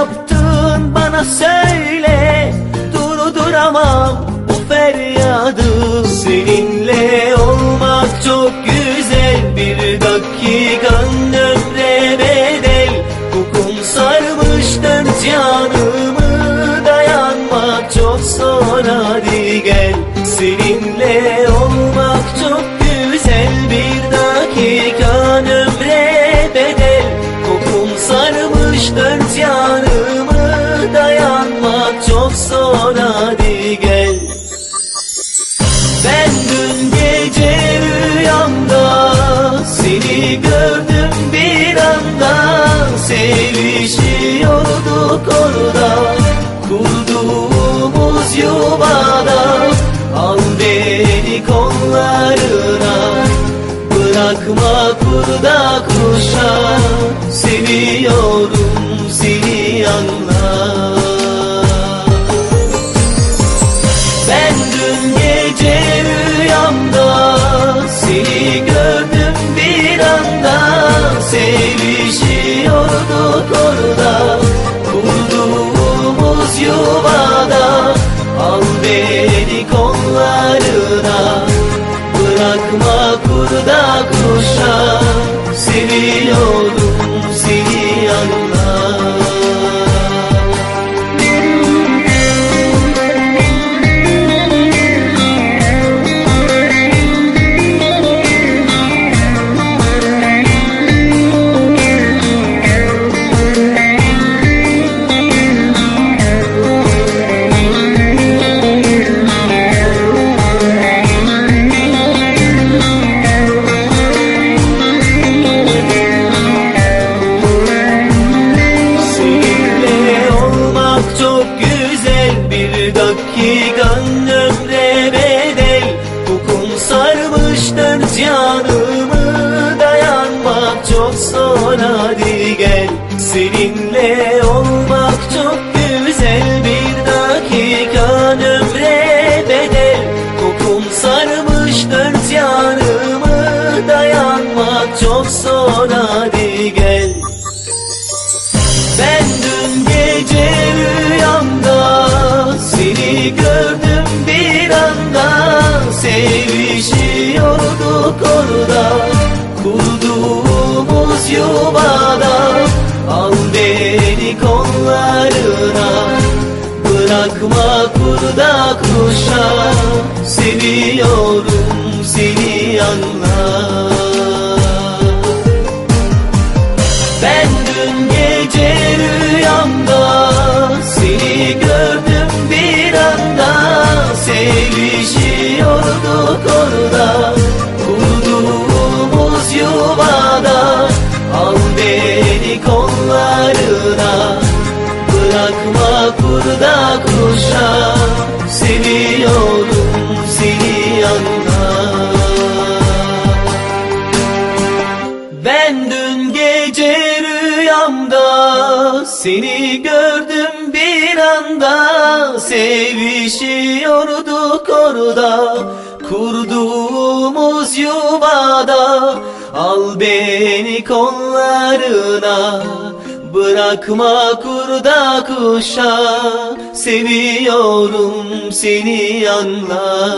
yaptın bana söyle. Durduramam bu feryadı. Seninle olmak çok güzel bir Sevişiyorduk orada kurduğumuz yuvada. Al beni kollarına bırakma kurda kuşa. Seviyorum beni kollarına bırakma kurda kuşa seni yanımı Dayanmak çok zor. Hadi gel Seninle olmak çok güzel. Bir dakikan ömre bedel. Kokum sarmış dört yanımı Dayanmak çok zor. Hadi Sevişiyorduk orada kurduğumuz yuvada Al beni kollarına bırakma kurda kuşa Seviyorum seni anla ben dün gece seni gördüm bir anda Sevişiyorduk orada. Kurduğumuz yuvada Al beni kollarına. Bırakma kurda kuşa Seviyorum seni anla